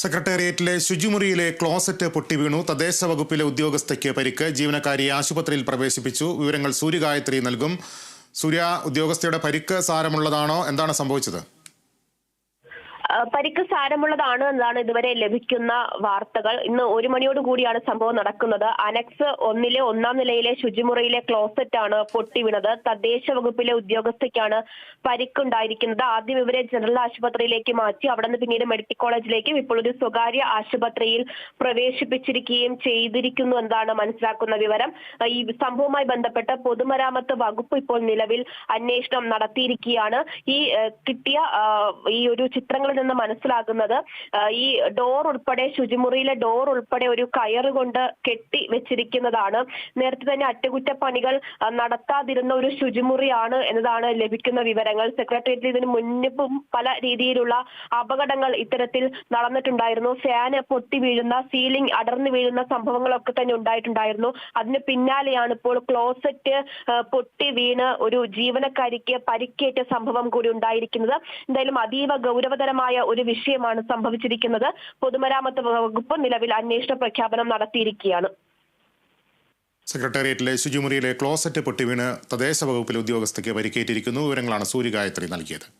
സെക്രട്ടേറിയറ്റിലെ ശുചിമുറിയിലെ closet പൊട്ടിവീണു തദ്ദേശ വകുപ്പിലെ ഉദ്യോഗസ്ഥയ്ക്ക് പരിക്ക്. ജീവനക്കാരിയെ ആശുപത്രിയിൽ പ്രവേശിപ്പിച്ചു. വിവരങ്ങൾ സൂര്യഗായത്രി നൽകും. സൂര്യ ഉദ്യോഗസ്ഥയുടെ പരിക്ക് സാരമുള്ളതാണോ? എന്താണ് സംഭവിച്ചത്? പരിക്ക് സാരമുള്ളതാണ് എന്നാണ് ഇതുവരെ ലഭിക്കുന്ന വാർത്തകൾ. ഇന്ന് ഒരു മണിയോട് കൂടിയാണ് സംഭവം നടക്കുന്നത്. അനക്സ് ഒന്നിലെ ഒന്നാം നിലയിലെ ശുചിമുറിയിലെ ക്ലോസറ്റ് ആണ് പൊട്ടി വീണത്. തദ്ദേശ വകുപ്പിലെ ഉദ്യോഗസ്ഥയ്ക്കാണ് പരിക്കുണ്ടായിരിക്കുന്നത്. ആദ്യം ഇവരെ ജനറൽ ആശുപത്രിയിലേക്ക് മാറ്റി അവിടെ നിന്ന് പിന്നീട് മെഡിക്കൽ കോളേജിലേക്കും ഇപ്പോൾ ഒരു സ്വകാര്യ ആശുപത്രിയിൽ പ്രവേശിപ്പിച്ചിരിക്കുകയും ചെയ്തിരിക്കുന്നു എന്നാണ് മനസ്സിലാക്കുന്ന വിവരം. ഈ സംഭവവുമായി ബന്ധപ്പെട്ട് പൊതുമരാമത്ത് വകുപ്പ് ഇപ്പോൾ നിലവിൽ അന്വേഷണം നടത്തിയിരിക്കുകയാണ്. ഈ കിട്ടിയ ഈ ഒരു ചിത്രങ്ങളിൽ നിന്ന് മനസ്സിലാകുന്നത് ഈ ഡോർ ഉൾപ്പെടെ ശുചിമുറിയിലെ ഡോർ ഉൾപ്പെടെ ഒരു കയറ് കൊണ്ട് കെട്ടി വെച്ചിരിക്കുന്നതാണ്. നേരത്തെ തന്നെ അറ്റകുറ്റപ്പണികൾ നടത്താതിരുന്ന ഒരു ശുചിമുറിയാണ് എന്നതാണ് ലഭിക്കുന്ന വിവരങ്ങൾ. സെക്രട്ടേറിയറ്റിൽ ഇതിന് മുന്നിപ്പും പല രീതിയിലുള്ള അപകടങ്ങൾ ഇത്തരത്തിൽ നടന്നിട്ടുണ്ടായിരുന്നു. ഫാന് പൊട്ടി വീഴുന്ന സീലിംഗ് അടർന്നു വീഴുന്ന സംഭവങ്ങളൊക്കെ തന്നെ ഉണ്ടായിട്ടുണ്ടായിരുന്നു. അതിന് പിന്നാലെയാണ് ഇപ്പോൾ ക്ലോസറ്റ് പൊട്ടി വീണ് ഒരു ജീവനക്കാരിക്ക് പരിക്കേറ്റ സംഭവം കൂടി ഉണ്ടായിരിക്കുന്നത്. എന്തായാലും അതീവ ഗൗരവതരമായ ഒരു വിഷയമാണ് സംഭവിച്ചിരിക്കുന്നത്. പൊതുമരാമത്ത് വകുപ്പ് നിലവിൽ അന്വേഷണ പ്രഖ്യാപനം നടത്തിയിരിക്കുകയാണ്. സെക്രട്ടേറിയറ്റിലെ ശുചിമുറിയിലെ ക്ലോസറ്റ് പൊട്ടിവീണ് തദ്ദേശ വകുപ്പിലെ ഉദ്യോഗസ്ഥയ്ക്ക് പരിക്കേറ്റിരിക്കുന്നു. വിവരങ്ങളാണ് സൂര്യഗായത്രി നൽകിയത്.